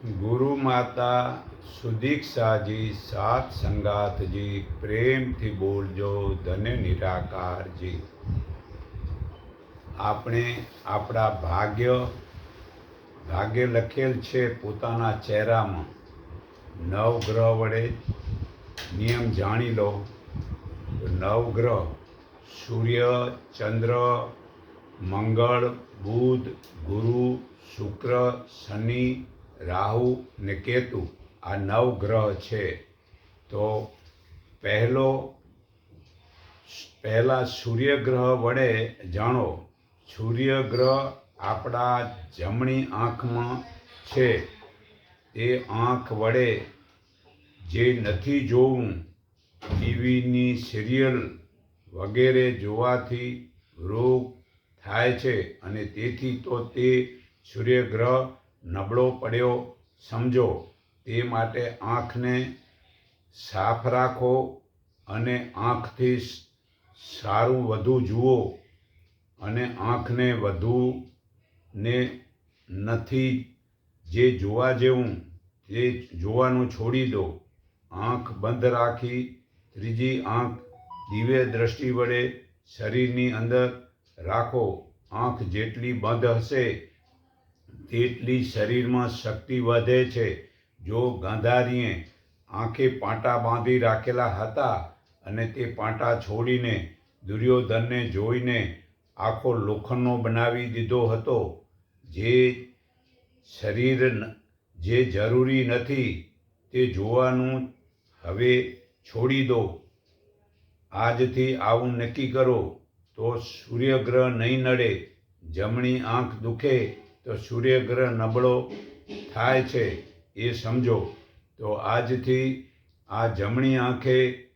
ગુરુ માતા સુદીક્ષાજી સાત સંગાતજી, પ્રેમથી બોલજો, ધન્ય નિરાકારજી. આપણે આપણા ભાગ્ય ભાગ્ય લખેલ છે પોતાના ચહેરામાં. નવગ્રહ વડે નિયમ જાણી લો. તો નવ સૂર્ય, ચંદ્ર, મંગળ, બુધ, ગુરુ, શુક્ર, શનિ રાહુ ને કેતુ, આ નવ ગ્રહ છે. તો પહેલો, પહેલાં સૂર્યગ્રહ વડે જાણો, સૂર્યગ્રહ આપણા જમણી આંખમાં છે. એ આંખ વડે જે નથી જોવું, ટીવીની સિરિયલ વગેરે જોવાથી રોગ થાય છે અને તેથી તો તે સૂર્યગ્રહ નબળો પડ્યો, સમજો, તે માટે આંખને સાફ રાખો અને આંખથી સારું વધુ જુઓ અને આંખને વધુ ને નથી જે જોવા જેવું તે જોવાનું છોડી દો. આંખ બંધ રાખી, ત્રીજી આંખ દિવ્ય દ્રષ્ટિ વડે શરીરની અંદર રાખો. આંખ જેટલી બંધ હશે તેટલી શરીરમાં શક્તિ વધે છે. જો ગાંધારીએ આંખે પાટા બાંધી રાખેલા હતા અને તે પાટા છોડીને દુર્યોધનને જોઈને આખો લોખંડનો બનાવી દીધો હતો, જે શરીર જે જરૂરી નથી તે જોવાનું હવે છોડી દો. આજથી આવું નક્કી કરો તો સૂર્યગ્રહ નહીં નડે, જમણી આંખ દુખે તો સૂર્યગ્રહ નબળો થાય છે એ સમજો. તો આજથી આ જમણી આંખે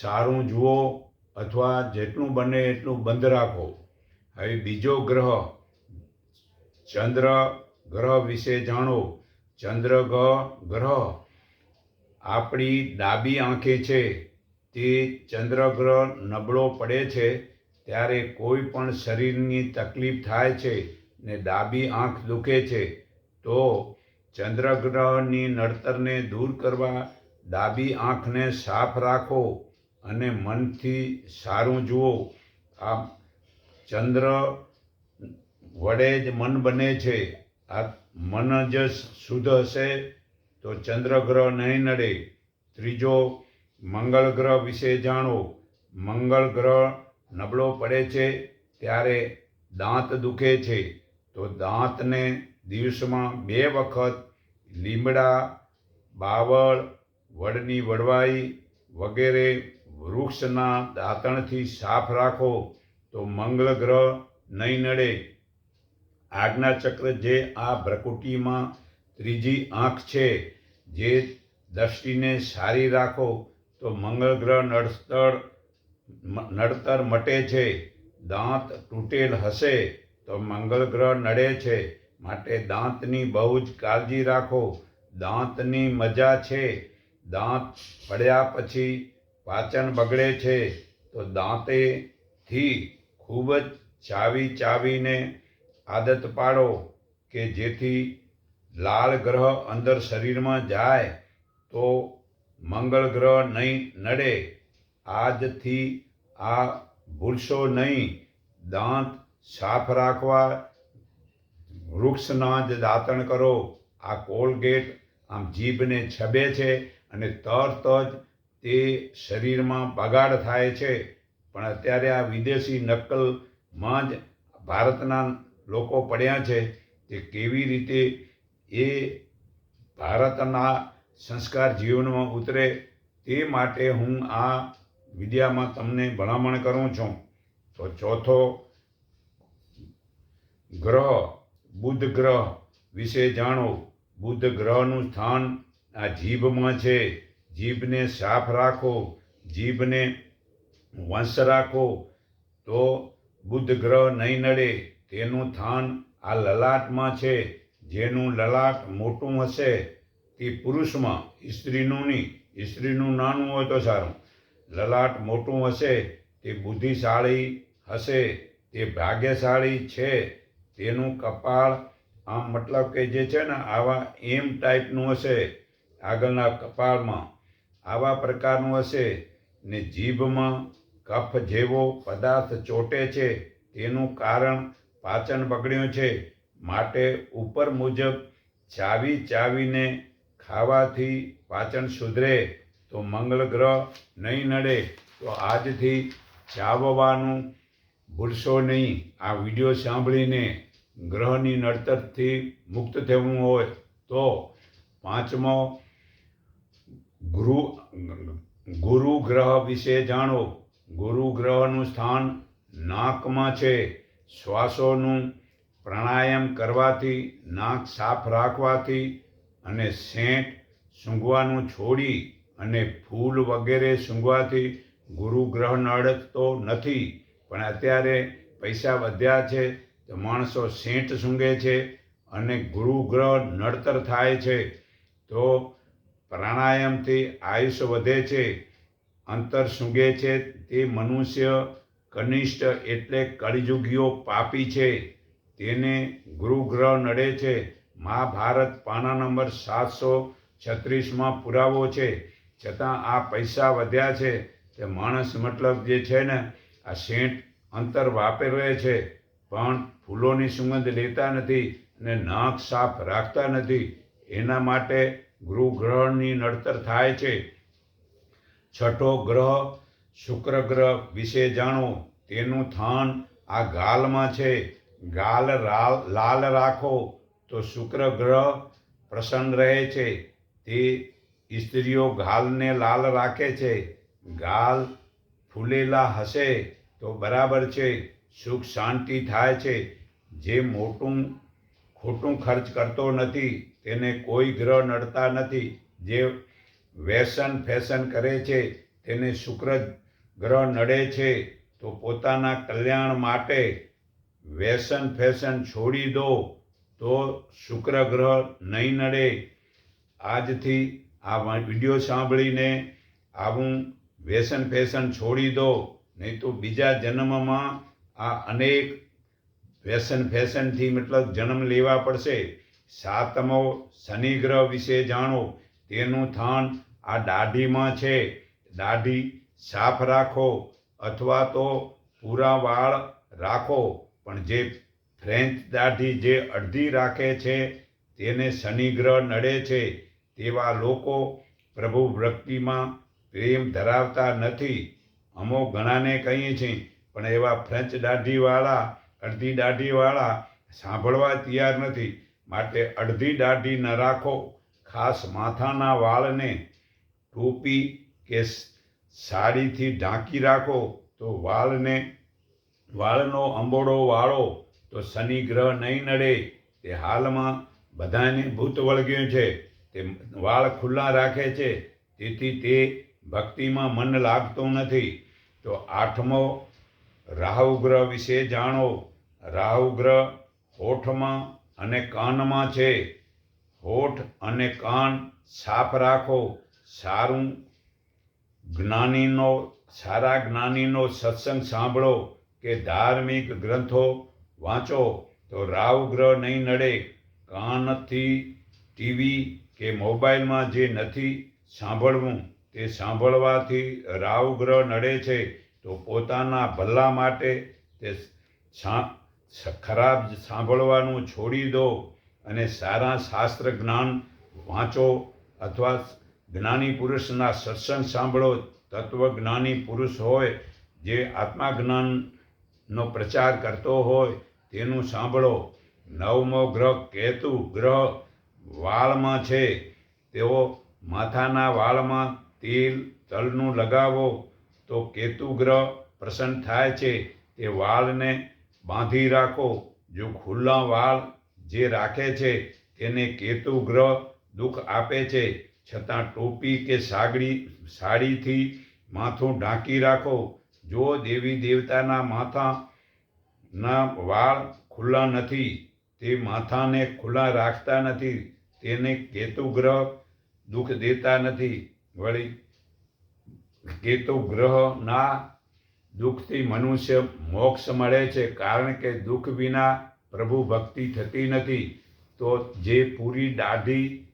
સારું જુઓ અથવા જેટલું બને એટલું બંધ રાખો. હવે બીજો ગ્રહ ચંદ્ર ગ્રહ વિશે જાણો. ચંદ્ર ગ્રહ ગ્રહ આપણી ડાબી આંખે છે. તે ચંદ્રગ્રહ નબળો પડે છે. ત્યારે કોઈ પણ શરીરની તકલીફ થાય છે. ને ડાબી આંખ દુખે છે, તો ચંદ્રગ્રહની નડતરને દૂર કરવા ડાબી આંખને સાફ રાખો અને મનથી સારું જુઓ. આ ચંદ્ર વડે જ મન બને છે, આ મન જ શુદ્ધ હશે તો ચંદ્રગ્રહ નહીં નડે. ત્રીજો, મંગળ ગ્રહ વિશે જાણો. મંગળ ગ્રહ નબળો પડે છે, ત્યારે દાંત દુખે છે. તો દાંતને દિવસમાં બે વખત લીમડા, બાવળ, વડની વડવાઈ વગેરે વૃક્ષના દાંતણથી સાફ રાખો તો મંગળ ગ્રહ નહીં નડે. આજ્ઞાચક્ર જે આ ભ્રકુટીમાં ત્રીજી આંખ છે, જે દ્રષ્ટિને સારી રાખો તો મંગળ ગ્રહ નડતર નડતર મટે છે. દાંત તૂટેલ હશે. તો મંગળ ગ્રહ નડે છે. માટે દાંતની બહુ જ કાળજી રાખો. દાંતની મજા છે. દાંત પડ્યા પછી પાચન બગડે છે. તો દાંતેથી ખૂબ જ ચાવી ચાવીને આદત પાડો કે જેથી લાલ ગ્રહ અંદર શરીરમાં જાય તો મંગળ ગ્રહ નહીં નડે. આજથી આ ભૂલશો નહીં. દાંત સાફ રાખવા વૃક્ષના જ દાંતણ કરો. આ કોલગેટ આમ જીભને છબે છે અને તરત જ તે શરીરમાં બગાડ થાય છે. પણ અત્યારે આ વિદેશી નકલમાં જ ભારતના લોકો પડ્યા છે તે કેવી રીતે એ ભારતના સંસ્કાર જીવનમાં ઉતરે તે માટે હું આ વિદ્યામાં તમને ભલામણ કરું છું. તો ચોથો ગ્રહ, બુધ ગ્રહ વિશે જાણો. બુધ ગ્રહનું સ્થાન આ જીભમાં છે. જીભને સાફ રાખો. જીભને વંશ રાખો. તો બુધ ગ્રહ નહીં નડે. તેનું સ્થાન આ લલાટમાં છે. જેનું લલાટ મોટું હશે. તે પુરુષમાં, સ્ત્રીનું નહીં. સ્ત્રીનું નાનું હોય તો સારું. લલાટ મોટું હશે. તે બુદ્ધિશાળી હશે. તે ભાગ્યશાળી છે. તેનું કપાળ, આમ મતલબ કે જે છે ને આવા એમ ટાઈપનું હશે, આગળના કપાળમાં. આવા પ્રકારનું હશે ને જીભમાં કફ જેવો પદાર્થ ચોટે છે, તેનું કારણ પાચન બગડ્યું છે. માટે ઉપર મુજબ ચાવી ચાવીને ખાવાથી પાચન સુધરે, તો મંગળ ગ્રહ નહીં નડે, તો આજથી ચાવવાનું ભૂલશો નહીં. આ વીડિયો સાંભળીને ગ્રહની નડતરથી મુક્ત થવું હોય તો પાંચમો ગુરુ ગુરુ ગ્રહ વિશે જાણો. ગુરુ ગ્રહનું સ્થાન નાકમાં છે. શ્વાસોનું પ્રાણાયામ કરવાથી નાક સાફ રાખવાથી અને સેન્ટ સૂંઘવાનું છોડી અને ફૂલ વગેરે સૂંઘવાથી ગુરુ ગ્રહ નડતો નથી. પણ અત્યારે પૈસા વધ્યા છે. માણસો સેંટ સૂંઘે છે અને ગુરુ ગ્રહ નડતર થાય છે. તો પ્રાણાયામથી આયુષ્ય વધે છે, અંતર સૂંઘે છે. તે મનુષ્ય કનિષ્ઠ એટલે કળિયુગીઓ પાપી છે. તેને ગુરુ ગ્રહ નડે છે. મહાભારત પાના નંબર સાતસો છત્રીસમાં પુરાવો છે. છતાં આ પૈસા વધ્યા છે. તે માણસ મતલબ જે છે ને, આ સેન્ટ અંતર વાપરે છે. પણ ફૂલોની સુગંધ લેતા નથી અને નાક સાફ રાખતા નથી. એના માટે ગૃહ ગ્રહની નડતર થાય છે. છઠ્ઠો ગ્રહ શુક્ર ગ્રહ વિશે જાણો. તેનું થાન આ ગાલમાં છે. ગાલ લાલ રાખો તો શુક્ર ગ્રહ પ્રસન્ન રહે છે. તે સ્ત્રીઓ ગાલને લાલ રાખે છે. ગાલ ફૂલેલા હશે તો બરાબર છે. સુખ શાંતિ થાય છે. જે મોટું, ખોટું ખર્ચ કરતો નથી, તેને કોઈ ગ્રહ નડતા નથી. જે વ્યસન ફેશન કરે છે, તેને શુક્ર ગ્રહ નડે છે, તો પોતાના કલ્યાણ માટે વ્યસન ફેશન છોડી દો, તો શુક્ર ગ્રહ નહીં નડે. આજથી આ વીડિયો સાંભળીને આવું વ્યસન ફેશન છોડી દો, નહીં તો બીજા જન્મમાં આ અનેક વ્યસન ફેશનથી મતલબ જન્મ લેવા પડશે. સાતમો શનિ ગ્રહ વિશે જાણો. તેનું થાન આ દાઢીમાં છે. દાઢી સાફ રાખો અથવા તો પૂરા વાળ રાખો. પણ જે ફ્રેન્ચ દાઢી જે અડધી રાખે છે, તેને શનિ ગ્રહ નડે છે. તેવા લોકો પ્રભુ ભક્તિમાં પ્રેમ ધરાવતા નથી. અમો ઘણાને કહીએ છીએ, પણ એવા ફ્રેન્ચ દાઢીવાળા અડધી દાઢીવાળા સાંભળવા તૈયાર નથી. માટે અડધી દાઢી ન રાખો. ખાસ માથાના વાળને ટોપી કે સાડીથી ઢાંકી રાખો. તો વાળને, વાળનો અંબોડો વાળો તો શનિ ગ્રહ નહીં નડે. તે હાલમાં બધાને ભૂત વળગ્યું છે. તે વાળ ખુલ્લા રાખે છે. તેથી તે ભક્તિમાં મન લાગતું નથી. તો આઠમો રાહુ ગ્રહ વિશે જાણો. રાહુ ગ્રહ હોઠમાં અને કાનમાં છે. હોઠ અને કાન સાફ રાખો. સારું જ્ઞાનીનો, સારા જ્ઞાનીનો સત્સંગ સાંભળો કે ધાર્મિક ગ્રંથો વાંચો તો રાહુ ગ્રહ નહીં નડે. કાનથી ટીવી કે મોબાઈલમાં જે નથી સાંભળવું તે સાંભળવાથી રાહુ ગ્રહ નડે છે. તો પોતાના ભલા માટે તે ખરાબ સાંભળવાનું છોડી દો અને સારા શાસ્ત્ર જ્ઞાન વાંચો અથવા જ્ઞાની પુરુષના સત્સંગ સાંભળો. તત્વજ્ઞાની પુરુષ હોય, જે આત્મા જ્ઞાનનો પ્રચાર કરતો હોય, તેનું સાંભળો. નવમો ગ્રહ કેતુ ગ્રહ વાળમાં છે. તેઓ માથાના વાળમાં તેલ, તલનું લગાવો તો કેતુ ગ્રહ પ્રસન્ન થાય છે. તે વાળને બાંધી રાખો. જો ખુલ્લા વાળ જે રાખે છે, તેને કેતુ ગ્રહ દુઃખ આપે છે. છતાં ટોપી કે સાગડી, સાડીથી માથું ઢાંકી રાખો. જો દેવી દેવતાના માથાના વાળ ખુલ્લા નથી, તે માથાને ખુલ્લા રાખતા નથી, તેને કેતુ ગ્રહ દુઃખ દેતા નથી. વળી, કેતુ ગ્રહના દુઃખથી મનુષ્ય મોક્ષ મળે છે. કારણ કે દુઃખ વિના પ્રભુ ભક્તિ થતી નથી, તો જે પૂરી દાઢી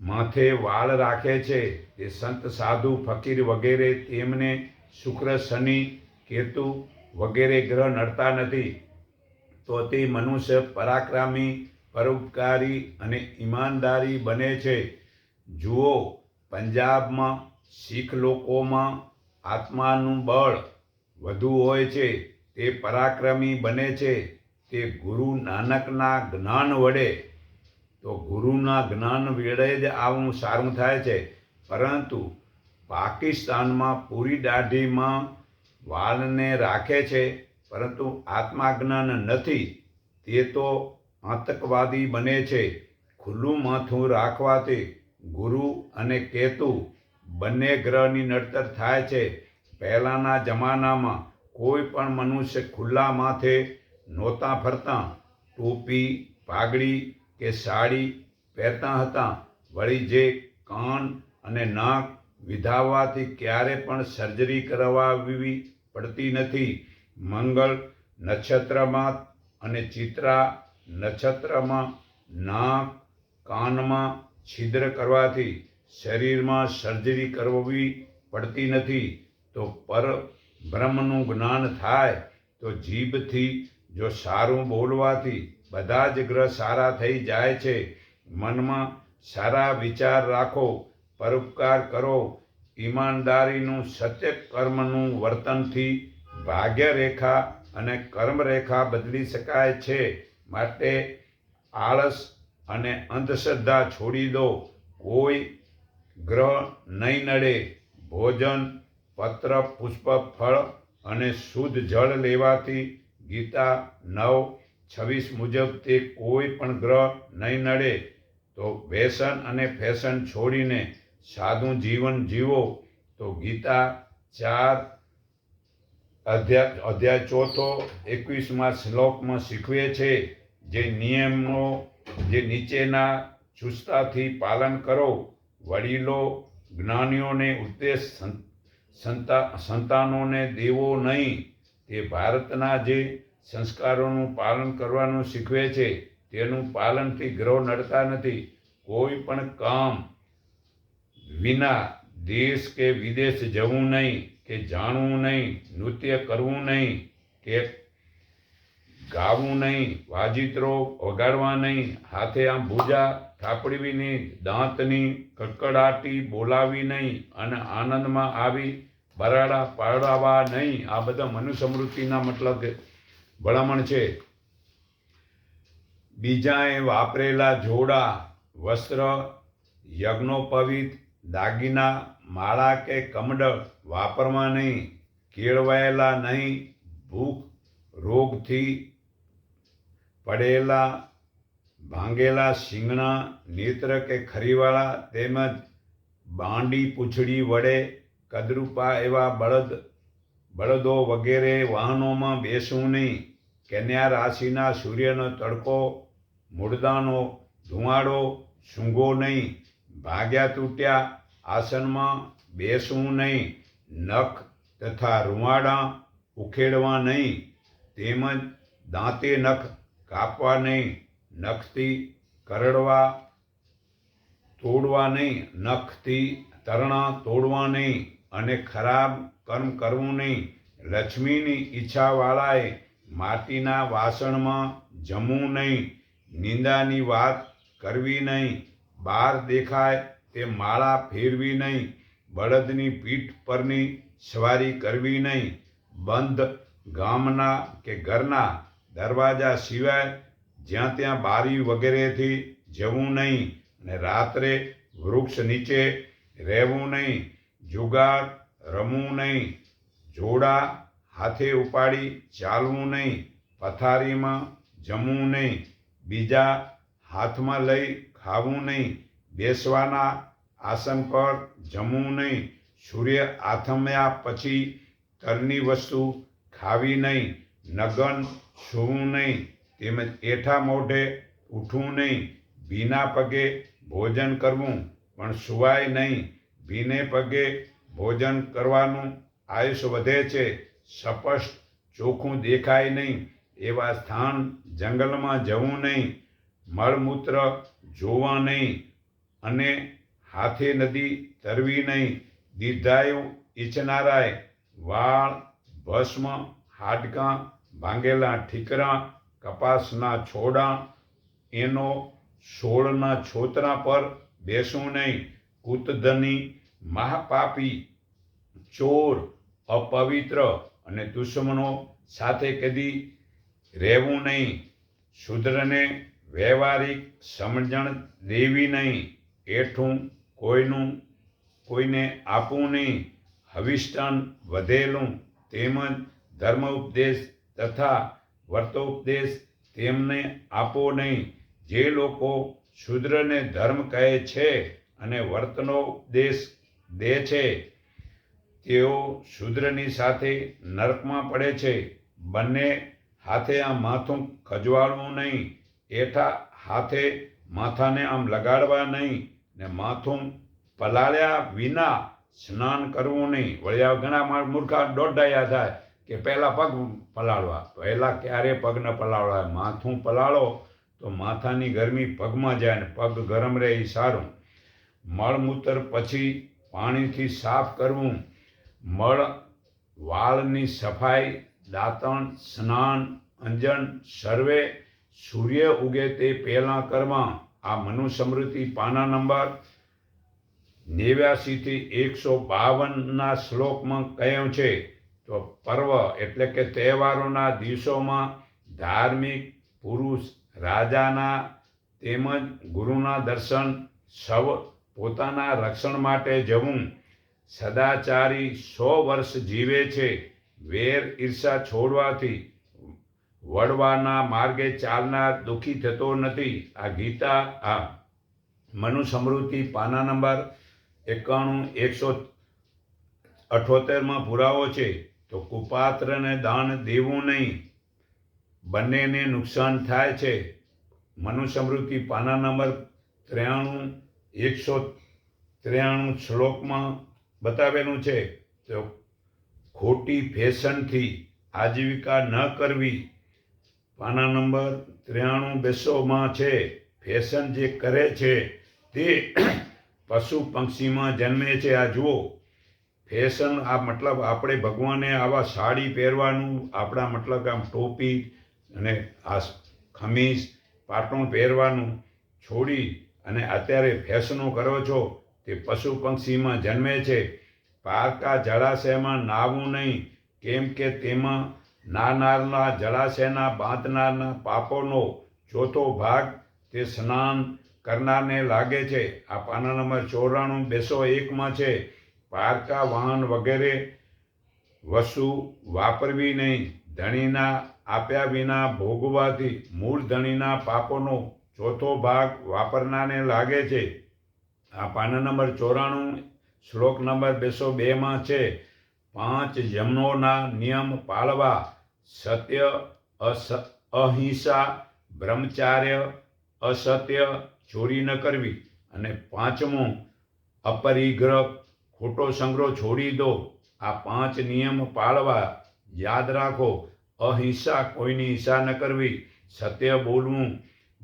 માથે વાળ રાખે છે તે સંત સાધુ ફકીર વગેરે તેમને શુક્ર, શનિ, કેતુ વગેરે ગ્રહ નડતા નથી. તો તે મનુષ્ય પરાક્રમી, પરોપકારી અને ઈમાનદારી બને છે. જુઓ, પંજાબમાં શીખ લોકોમાં આત્માનું બળ વધુ હોય છે, તે પરાક્રમી બને છે, તે ગુરુ નાનકના જ્ઞાન વડે. તો ગુરુના જ્ઞાન વડે જ આવું સારું થાય છે. પરંતુ પાકિસ્તાનમાં પૂરી દાઢીમાં વાળને રાખે છે, પરંતુ આત્માજ્ઞાન નથી, તે તો આતંકવાદી બને છે. ખુલ્લું માથું રાખવાથી ગુરુ અને કેતુ બંને ગ્રહની નડતર થાય છે. પહેલાંના જમાનામાં કોઈ પણ મનુષ્ય ખુલ્લા માથે નહોતા ફરતા, ટોપી, પાઘડી કે સાડી પહેરતા હતા, વળી જે કાન અને નાક વિધાવવાથી ક્યારે પણ સર્જરી કરાવવી પડતી નથી. મંગળ નક્ષત્રમાં અને ચિત્રા નક્ષત્રમાં નાક, કાનમાં છિદ્ર કરવાથી શરીરમાં સર્જરી કરવી પડતી નથી. તો પર બ્રહ્મનું જ્ઞાન થાય, તો જીભથી જો સારું બોલવાથી બધા જ ગ્રહ સારા થઈ જાય છે. મનમાં સારા વિચાર રાખો, પરોપકાર કરો. ઈમાનદારીનું સત્ય કર્મનું વર્તનથી ભાગ્યરેખા અને કર્મરેખા બદલી શકાય છે. માટે આળસ અને અંધશ્રદ્ધા છોડી દો. કોઈ ગ્રહ નહીં નડે. ભોજન પત્ર પુષ્પ ફળ અને શુદ્ધ જળ લેવાથી ગીતા નવ છવ્વીસ મુજબ તે કોઈ પણ ગ્રહ નહીં નડે. તો વ્યસન અને ફેશન છોડીને સાદું જીવન જીવો. તો ગીતા ચાર અધ્યાય અધ્યાય ચોથો, એકવીસમાં શ્લોકમાં શીખવે છે જે નિયમો જે નીચેના ચુસ્તાથી પાલન કરો. વડીલો, જ્ઞાનીઓને ઉપદેશ સંતા, સંતાનોને દેવો નહીં, તે ભારતના જે સંસ્કારોનું પાલન કરવાનું શીખવે છે, તેનું પાલનથી ગ્રહ નડતા નથી. કોઈ પણ કામ વિના દેશ કે વિદેશ જવું નહીં, કે જાણવું નહીં, નૃત્ય કરવું નહીં, કે ગાવું નહીં, વાજિત્રો વગાડવા નહીં, હાથે આમ ભૂજા થાપડવી નહીં દાંતની કડકડાટી બોલાવી નહીં અને આનંદમાં આવી બરાડા પાડાવા નહીં. આ બધા મનુસ્મૃતિના મતલબ ભલામણ છે. બીજાએ વાપરેલા જોડા, વસ્ત્ર, યજ્ઞોપવિત, દાગીના, માળા કે કમંડળ વાપરવા નહીં. કેળવાયેલા નહીં. ભૂખ રોગથી પડેલા ભાંગેલા શીંગણા, નેત્ર કે ખરીવાળા તેમજ બાંડી પૂંછડી વડે કદરૂપા એવા બળદ, બળદો વગેરે વાહનોમાં બેસવું નહીં. કન્યા રાશિના સૂર્યનો તડકો મૂળદાનો ધુમાડો સૂંઘો નહીં. ભાગ્યા તૂટ્યા આસનમાં બેસવું નહીં. નખ તથા રૂવાડા ઉખેડવા નહીં. તેમજ દાંતે નખ કાપવા નહીં. નખથી કરડવા તોડવા નહીં નખથી તરણા તોડવા નહીં અને ખરાબ કર્મ કરવું નહીં. લક્ષ્મીની ઈચ્છાવાળાએ માટીના વાસણમાં જમવું નહીં, નિંદાની વાત કરવી નહીં બહાર દેખાય તે માળા ફેરવી નહીં, બળદની પીઠ પરની સવારી કરવી નહીં. બંધ ગામના કે ઘરના દરવાજા સિવાય જ્યાં ત્યાં બારી વગેરેથી જવું નહીં અને રાત્રે વૃક્ષ નીચે રહેવું નહીં, જુગાર રમવું નહીં, જોડા હાથે ઉપાડી ચાલવું નહીં, પથારીમાં જમવું નહીં, બીજા હાથમાં લઈ ખાવું નહીં, બેસવાના આસન પર જમવું નહીં, સૂર્ય આથમ્યા પછી તલની વસ્તુ ખાવી નહીં, નગન સૂવું નહીં તેમજ એઠા મોઢે ઉઠવું નહીં, ભીના પગે ભોજન કરવું, પણ સુવાય નહીં. ભીને પગે ભોજન કરવાનું આયુષ વધે છે, સ્પષ્ટ ચોખ્ખું દેખાય નહીં. એવા સ્થાન જંગલમાં જવું નહીં, મળમૂત્ર જોવા નહીં અને હાથે નદી તરવી નહીં. દીર્ઘાયુ ઈચ્છનારાય વાળ, ભસ્મ, હાડકાં, ભાંગેલા ઠીકરા કપાસના છોડા, એનો છોડના છોતરા પર બેસવું નહીં. કૂતધની મહાપાપી ચોર અપવિત્ર અને દુશ્મનો સાથે કદી રહેવું નહીં. શુદ્રને વ્યવહારિક સમજણ દેવી નહીં. એઠું કોઈનું કોઈને આપવું નહીં. હવિષ્ટન વધેલું તેમજ ધર્મ ઉપદેશ તથા વર્તોપદેશ તેમને આપો નહીં. જે લોકો શુદ્રને ધર્મ કહે છે અને વર્તનો ઉપદેશ દે છે, તેઓ શુદ્રની સાથે નર્કમાં પડે છે. બંને હાથે આમ માથું ખજવાળવું નહીં. એઠા હાથે માથાને આમ લગાડવા નહીં ને માથું પલાળ્યા વિના સ્નાન કરવું નહીં. વળ્યા ઘણા માણ મૂર્ખા દોડાયા થાય. કે પહેલાં પગ પલાળવા. પહેલાં ક્યારે પગ ન પલાળવા? માથું પલાળો તો માથાની ગરમી પગમાં જાય ને પગ ગરમ રહે એ સારું. મળમૂત્ર પછી પાણીથી સાફ કરવું. મળ વાળની સફાઈ, દાંતણ, સ્નાન, અંજન, સર્વે, સૂર્ય ઉગે તે પહેલાં કરવા. આ મનુસ્મૃતિ પાના નંબર નેવ્યાસીથી એકસો બાવનના શ્લોકમાં કહ્યું છે તો પર્વ એટલે કે તહેવારોના દિવસોમાં ધાર્મિક, પુરુષ, રાજાના તેમજ ગુરુના દર્શન, સૌ પોતાના રક્ષણ માટે જવું. સદાચારી સો વર્ષ જીવે છે. વેર ઈર્ષા છોડવાથી વડવાના માર્ગે ચાલનાર દુઃખી થતો નથી. આ ગીતા, આ મનુસ્મૃતિ પાના નંબર એકાણું, એકસો અઠોતેરમાં પુરાવો છે. તો કુપાત્રને દાન દેવું નહીં. બંનેને નુકસાન થાય છે. મનુસ્મૃતિ પાના નંબર ત્રાણું એકસો ત્રાણું શ્લોકમાં બતાવેલું છે. તો ખોટી ફેશનથી આજીવિકા ન કરવી. પાના નંબર ત્રાણું બેસોમાં છે. ફેશન જે કરે છે તે પશુ પંક્ષીમાં જન્મે છે. આ જુઓ. ફેશન આ મતલબ આપણે ભગવાને આવા સાડી પહેરવાનું, આપણા મતલબ આમ ટોપી અને આ ખમીસ, પાટણ પહેરવાનું છોડી અને અત્યારે ફેશનો કરો છો, તે પશુ પંક્ષીમાં જન્મે છે. પારકા જળાશયમાં નાહવું નહીં, કેમ કે તેમાં નાનારના જળાશયના બાંધનારના પાપોનો ચોથો ભાગ તે સ્નાન કરનારને લાગે છે. આ પાના નંબર ચોરાણું બેસો એકમાં છે. પારકા વાહન વગેરે વસ્તુ વાપરવી નહીં. ધણીના આપ્યા વિના ભોગવાથી મૂળ ધણીના પાપોનો ચોથો ભાગ વાપરનારને લાગે છે. આ પાના નંબર ચોરાણું, શ્લોક નંબર બેસો બેમાં છે. પાંચ જમનોના નિયમ પાળવા, સત્ય, અસ, અહિંસા, બ્રહ્મચાર્ય, અસત્ય ચોરી ન કરવી. અને પાંચમું, અપરિગ્રહ ખોટો સંગ્રહ છોડી દો. આ પાંચ નિયમ પાળવા યાદ રાખો. અહિંસા કોઈની હિંસા ન કરવી. સત્ય બોલવું.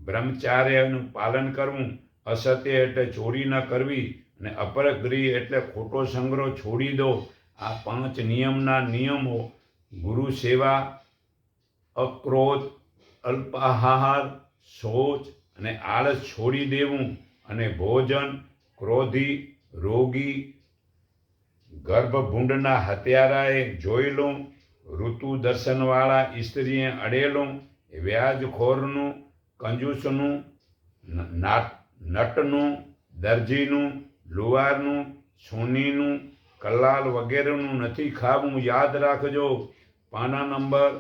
બ્રહ્મચાર્યનું પાલન કરવું. અસત્ય એટલે ચોરી ન કરવી અને અપરગ્રહ એટલે ખોટો સંગ્રહ છોડી દો. આ પાંચ નિયમના નિયમો ગુરુ સેવા, અક્રોધ, અલ્પાહાર, શોચ અને આળસ છોડી દેવું અને ભોજન, ક્રોધી, રોગી ગર્ભભૂંડના હત્યારાએ જોયેલું ઋતુ દર્શનવાળા સ્ત્રીએ અડેલું વ્યાજખોરનું, કંજૂસનું નટનું, દરજીનું લુવારનું સોનીનું, કલાલ વગેરેનું નથી ખાવું, યાદ રાખજો. પાના નંબર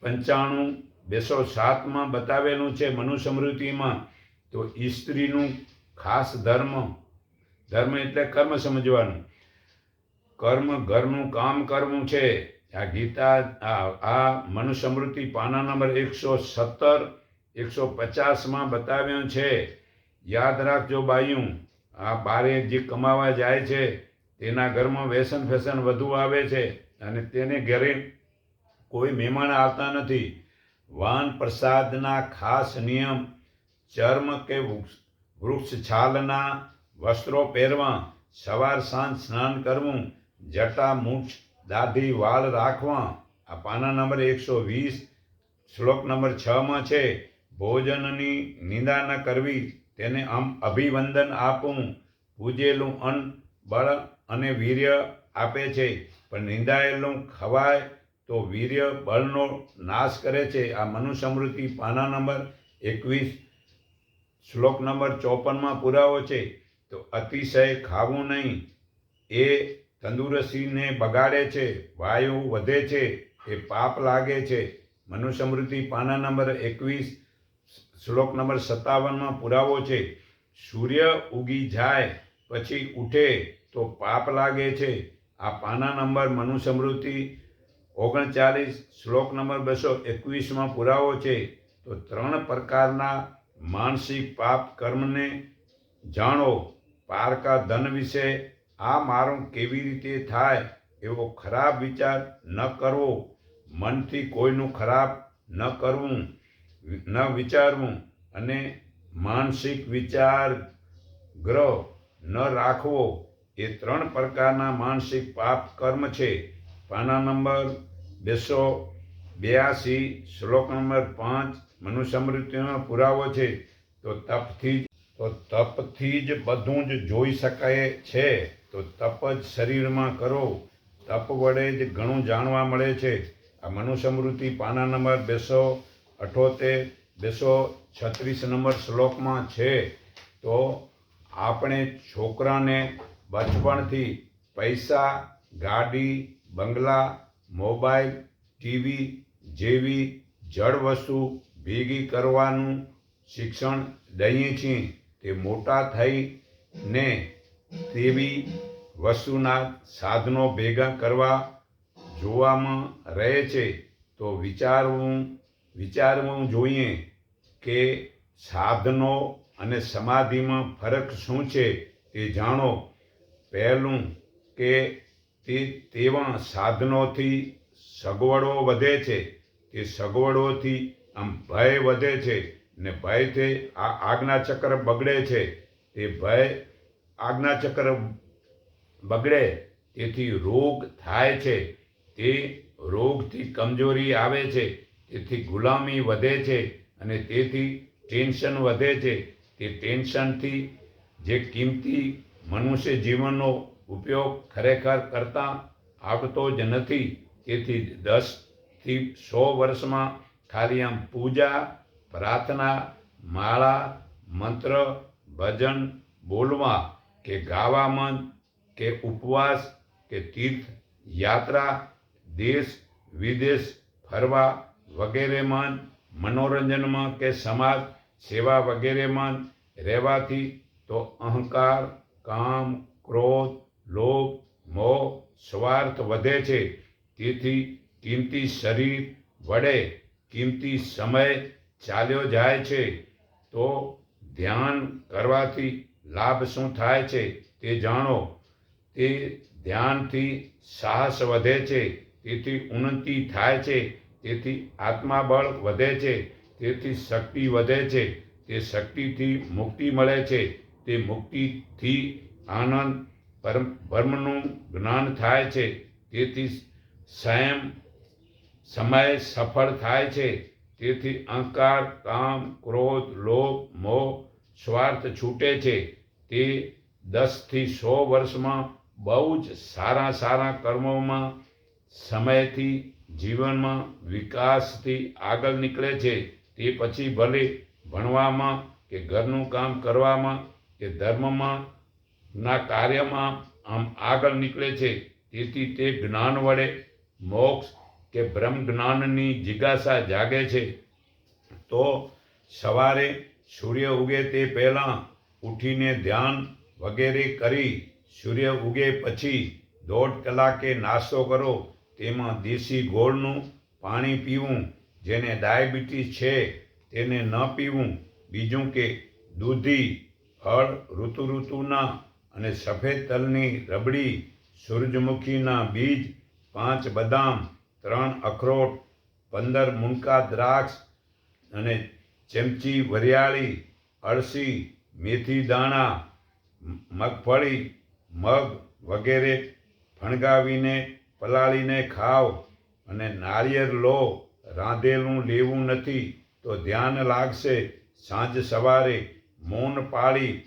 પંચાણું, બેસો સાતમાં બતાવેલું છે મનુસ્મૃતિમાં. તો સ્ત્રીનું ખાસ ધર્મ ધર્મ એટલે કર્મ સમજવાનું. કર્મ ઘરનું કામ કરવું છે. આ ગીતા, આ આ મનુસ્મૃતિ પાના નંબર એકસો સત્તર, એકસો પચાસમાં બતાવ્યું છે. યાદ રાખજો બાયું આ બારે જે કમાવા જાય છે, તેના ઘરમાં વ્યસન ફેશન વધુ આવે છે અને તેને ઘરે કોઈ મહેમાન આવતા નથી. વાન પ્રસાદના ખાસ નિયમ, ચર્મ કે વૃક્ષ છાલના વસ્ત્રો પહેરવા, સવાર સાંજ સ્નાન કરવું, જટા મૂછ, દાઢી વાળ રાખવા. આ પાના નંબર એકસો વીસ, શ્લોક નંબર છમાં છે, ભોજનની નિંદા ન કરવી, તેને આમ અભિવંદન આપવું પૂજેલું અન્ન, બળ અને વીર્ય આપે છે, પણ નિંદાયેલું ખવાય તો વીર્ય, બળનો નાશ કરે છે. આ મનુસ્મૃતિ પાના નંબર એકવીસ, શ્લોક નંબર ચોપનમાં પુરાવો છે તો અતિશય ખાવું નહીં. એ તંદુરસ્તીને બગાડે છે, વાયુ વધે છે, એ પાપ લાગે છે. મનુસ્મૃતિ પાના નંબર એકવીસ, શ્લોક નંબર સત્તાવનમાં પુરાવો છે, સૂર્ય ઉગી જાય, પછી ઉઠે તો પાપ લાગે છે. આ પાના નંબર મનુસ્મૃતિ ઓગણચાલીસ, શ્લોક નંબર બસો એકવીસમાં પુરાવો છે. તો ત્રણ પ્રકારના માનસિક પાપ કર્મને જાણો. પારકા ધન વિશે આ મારું કેવી રીતે થાય એવો ખરાબ વિચાર ન કરવો. મનથી કોઈનું ખરાબ ન કરવું, ન વિચારવું અને માનસિક વિચાર ગ્રહ ન રાખવો એ ત્રણ પ્રકારના માનસિક પાપ કર્મ છે. પાના નંબર બેસો બ્યાસી, શ્લોક નંબર પાંચ મનુસ્મૃતિનો પુરાવો છે. તો તપથી જ તો તપથી જ બધું જ જોઈ શકાય છે. તો તપ જ શરીરમાં કરો. તપ વડે જ ઘણું જાણવા મળે છે. આ મનુસ્મૃતિ પાના નંબર બેસો અઠોતેર, બેસો છત્રીસ નંબર શ્લોકમાં છે. તો આપણે છોકરાને બચપણથી પૈસા, ગાડી, બંગલા, મોબાઈલ, ટીવી જેવી જળ વસ્તુ ભેગી કરવાનું શિક્ષણ દઈએ છીએ. તે મોટા થઈને તેવી વસ્તુના સાધનો ભેગા કરવા જોવામાં રહે છે, તો વિચારવું વિચારવું જોઈએ કે સાધનો અને સમાધિમાં ફરક શું છે તે જાણો. પહેલું કે તે તેવા સાધનોથી સગવડો વધે છે, તે સગવડોથી આમ ભય વધે છે. ને ભયથી આ આજ્ઞા ચક્ર બગડે છે એ ભય આજ્ઞા ચક્ર બગડે, તેથી રોગ થાય છે. તે રોગથી કમજોરી આવે છે, તેથી ગુલામી વધે છે અને તેથી ટેન્શન વધે છે. તે ટેન્શનથી જે કિંમતી મનુષ્ય જીવનનો ઉપયોગ ખરેખર કરતા આવતો જ નથી. તેથી દસથી સો વર્ષમાં ખાલી આમ પૂજા પ્રાર્થના, માળા, મંત્ર, ભજન, બોલવા કે ગાવામાં કે ઉપવાસ, કે તીર્થ, યાત્રા, દેશ, વિદેશ, ફરવા વગેરેમાં મનોરંજનમાં કે સમાજ સેવા વગેરેમાં રહેવાથી તો અહંકાર, કામ, ક્રોધ, લોભ, મોહ, સ્વાર્થ વધે છે. તેથી કિંમતી શરીર વડે કિંમતી સમય ચાલ્યો જાય છે, તો ધ્યાન કરવાથી લાભ શું થાય છે તે જાણો. તે ધ્યાનથી સાહસ વધે છે, તેથી ઉન્નતિ થાય છે, તેથી આત્માબળ વધે છે, તેથી શક્તિ વધે છે. તે શક્તિથી મુક્તિ મળે છે, તે મુક્તિથી આનંદ પરમ ભર્મનું જ્ઞાન થાય છે, તેથી સ્વયં સમય સફળ થાય છે. તેથી અહંકાર, કામ, ક્રોધ, લોભ, મોહ, સ્વાર્થ છૂટે છે. તે દસથી સો વર્ષમાં બહુ જ સારા સારા કર્મોમાં, સમયથી, જીવનમાં વિકાસથી આગળ નીકળે છે. તે પછી ભલે ભણવામાં કે ઘરનું કામ કરવામાં કે ધર્મમાં ના કાર્યમાં આમ આગળ નીકળે છે. તેથી તે જ્ઞાન વડે મોક્ષ કે બ્રહ્મ જ્ઞાનની જિજ્ઞાસા જાગે છે, તો સવારે સૂર્ય ઉગે તે પહેલાં ઉઠીને ધ્યાન વગેરે કરી સૂર્ય ઉગે પછી દોઢ કલાકે નાસ્તો કરો, તેમાં દેશી ગોળનું પાણી પીવું, જેને ડાયાબિટીસ છે તેને ન પીવું, બીજું કે દૂધી, ફળ ઋતુ ઋતુના અને સફેદ તલની રબડી, સૂરજમુખીના બીજ, પાંચ બદામ ત્રણ અખરોટ, પંદર મુનકા દ્રાક્ષ અને ચમચી વરિયાળી, અળસી, મેથી દાણા મગફળી, મગ વગેરે ફણગાવીને, પલાળીને ખાવ અને નાળિયેર લો. રાંધેલું લેવું નથી તો ધ્યાન લાગશે. સાંજ સવારે મૌન પાળી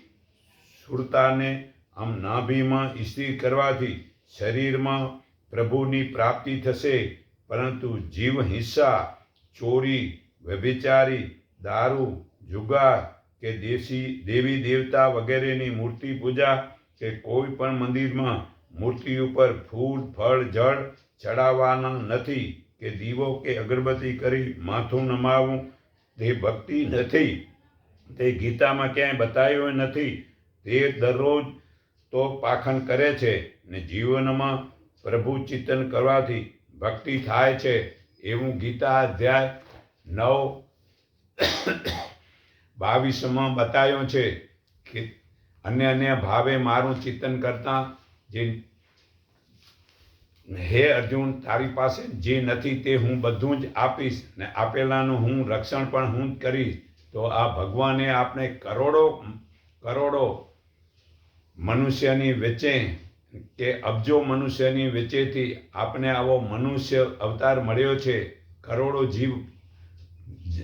સુરતાને આમ નાભીમાં સ્થિર કરવાથી શરીરમાં પ્રભુની પ્રાપ્તિ થશે. પરંતુ જીવ હિંસા, ચોરી, વ્યભિચારી, દારૂ, જુગાર કે દેશી, દેવી દેવતા વગેરેની મૂર્તિ પૂજા કે કોઈ પણ મંદિરમાં મૂર્તિ ઉપર ફૂલ, ફળ, જળ ચડાવવાના નથી કે દીવો કે અગરબત્તી કરી માથું નમાવવું તે ભક્તિ નથી. તે ગીતામાં ક્યાંય બતાવ્યું નથી. તે દરરોજ તો પાખંડ કરે છે ને જીવનમાં પ્રભુ ચિંતન કરવાથી ભક્તિ થાય છે એવું ગીતા અધ્યાય નવ બાવીસમાં બતાવ્યો છે કે અન્ય અન્ય ભાવે મારું ચિંતન કરતા જે હે અર્જુન, તારી પાસે જે નથી તે હું બધું જ આપીશ ને આપેલાનું હું રક્ષણ પણ હું જ કરીશ. તો આ ભગવાને આપણે કરોડો કરોડો મનુષ્યની વચ્ચે કે અબજો મનુષ્યની વચ્ચેથી આપણે આવો મનુષ્ય અવતાર મળ્યો છે, કરોડો જીવ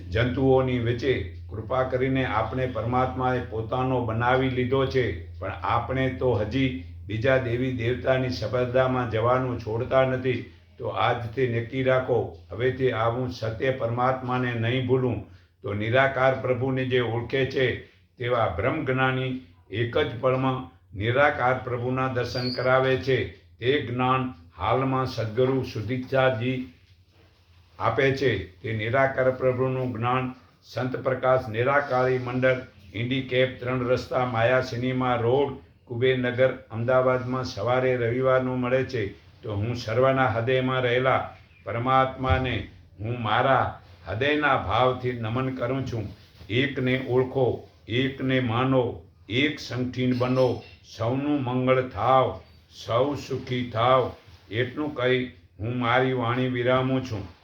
જંતુઓની વચ્ચે કૃપા કરીને આપણે પરમાત્માએ પોતાનો બનાવી લીધો છે, પણ આપણે તો હજી બીજા દેવી દેવતાની સ્પર્ધામાં જવાનું છોડતા નથી, તો આજથી નક્કી રાખો, હવેથી આવું સત્ય પરમાત્માને નહીં ભૂલું, તો નિરાકાર પ્રભુને જે ઓળખે છે, તેવા બ્રહ્મ જ્ઞાની એક જ પળમાં નિરાકાર પ્રભુના દર્શન કરાવે છે. તે જ્ઞાન હાલમાં સદગુરુ સુદીક્ષાજી આપે છે. તે નિરાકાર પ્રભુનું જ્ઞાન સંત પ્રકાશ નિરાકારી મંડળ ઇન્ડિકેપ ત્રણ રસ્તા, માયા સિનેમા રોડ, કુબેરનગર, અમદાવાદમાં સવારે રવિવારનું મળે છે. તો હું સર્વના હૃદયમાં રહેલા પરમાત્માને હું મારા હૃદયના ભાવથી નમન કરું છું. એકને ઓળખો, એકને માનો, એક સંઠીન બનો. સૌનું મંગળ થાવ સૌ સુખી થાવ. એટલું કહી હું મારી વાણી વિરામું છું.